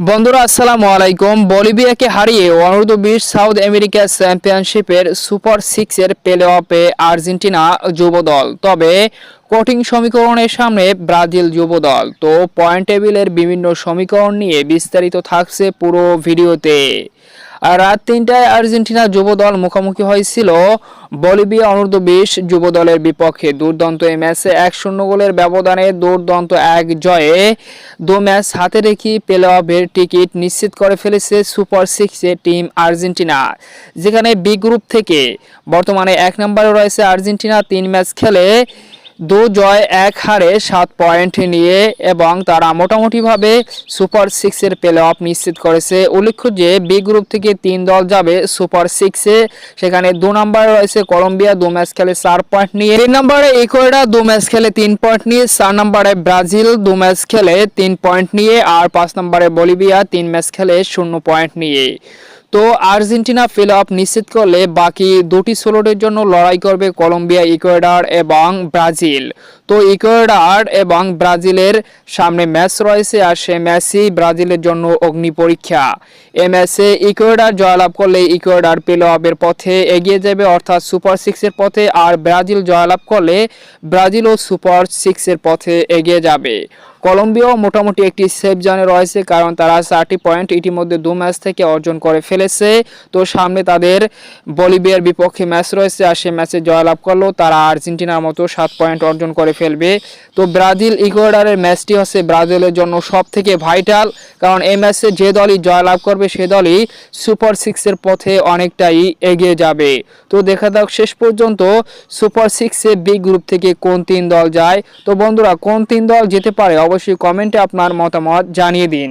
বন্ধুরা, আসসালামু আলাইকুম। বলিভিয়াকে হারিয়ে অনূর্ধ্ব বিশ সাউথ আমেরিকা চ্যাম্পিয়নশিপের সুপার সিক্সের প্লে অফে আর্জেন্টিনা যুব দল তবে কঠিন সমীকরণের সামনে ব্রাজিল যুব দল তো পয়েন্ট টেবিলের বিভিন্ন সমীকরণ নিয়ে বিস্তারিত থাকছে পুরো ভিডিওতে। রাত তিনটায় আর্জেন্টিনা যুব দল মুখোমুখি হয়েছিল। বলিভিয়া অনূর্ধ্ব বিশ যুব দলের বিপক্ষে দুর্দান্ত এই ম্যাচে এক শূন্য গোলের ব্যবধানে দুর্দান্ত এক জয়ে দু ম্যাচ হাতে রেখে প্লে অফের টিকিট নিশ্চিত করে ফেলেছে সুপার সিক্সের টিম আর্জেন্টিনা, যেখানে বি গ্রুপ থেকে বর্তমানে এক নম্বরে রয়েছে আর্জেন্টিনা, তিন ম্যাচ খেলে দু জয় এক হারে সাত পয়েন্ট নিয়ে এবং তারা মোটামুটিভাবে সুপার সিক্সের প্লে অফ নিশ্চিত করেছে। উল্লেখ্য যে, বি গ্রুপ থেকে তিন দল যাবে সুপার সিক্সে। সেখানে দু নম্বরে রয়েছে কলম্বিয়া, দু ম্যাচ খেলে চার পয়েন্ট নিয়ে। তিন নম্বরে ইকুয়েডা দু ম্যাচ খেলে তিন পয়েন্ট নিয়ে। চার নম্বরে ব্রাজিল, দু ম্যাচ খেলে তিন পয়েন্ট নিয়ে। আর পাঁচ নম্বরে বলিভিয়া, তিন ম্যাচ খেলে শূন্য পয়েন্ট নিয়ে। তো আর্জেন্টিনা ফিল আপ নিশ্চিত করলে বাকি দুটি স্লোটের জন্য লড়াই করবে কলম্বিয়া, ইকুয়েডার এবং ব্রাজিল। তো ইকুয়েডার এবং ব্রাজিলের সামনে ম্যাচ রয়েছে আর সে ম্যাচই ব্রাজিলের জন্য অগ্নি পরীক্ষা। এ ম্যাচে ইকুয়েডার জয়লাভ করলে ইকুয়েডার প্লে অফের পথে এগিয়ে যাবে, অর্থাৎ সুপার সিক্সের পথে, আর ব্রাজিল জয়লাভ করলে ব্রাজিলও সুপার সিক্সের পথে এগিয়ে যাবে। কলম্বিয়াও মোটামুটি একটি সেফ জোনে রয়েছে, কারণ তারা চারটি পয়েন্ট ইতিমধ্যে দু ম্যাচ থেকে অর্জন করে ফেলেছে। তো সামনে তাদের বলিভিয়ার বিপক্ষে ম্যাচ রয়েছে আর সে ম্যাচে জয়লাভ করলেও তারা আর্জেন্টিনার মতো সাত পয়েন্ট অর্জন করে ফেলবে। তো ব্রাজিল ইকুয়েডারের ম্যাচটি হচ্ছে ব্রাজিলের জন্য সব থেকে ভাইটাল কারণ এই ম্যাচে যে দলই জয়লাভ করবে, সে দলই সুপার সিক্সের পথে অনেকটাই এগিয়ে যাবে। তো দেখা যাক শেষ পর্যন্ত সুপার সিক্সে বি গ্রুপ থেকে কোন তিন দল যায়। তো বন্ধুরা, কোন তিন দল যেতে পারে অবশ্যই কমেন্টে আপনার মতামত জানিয়ে দিন।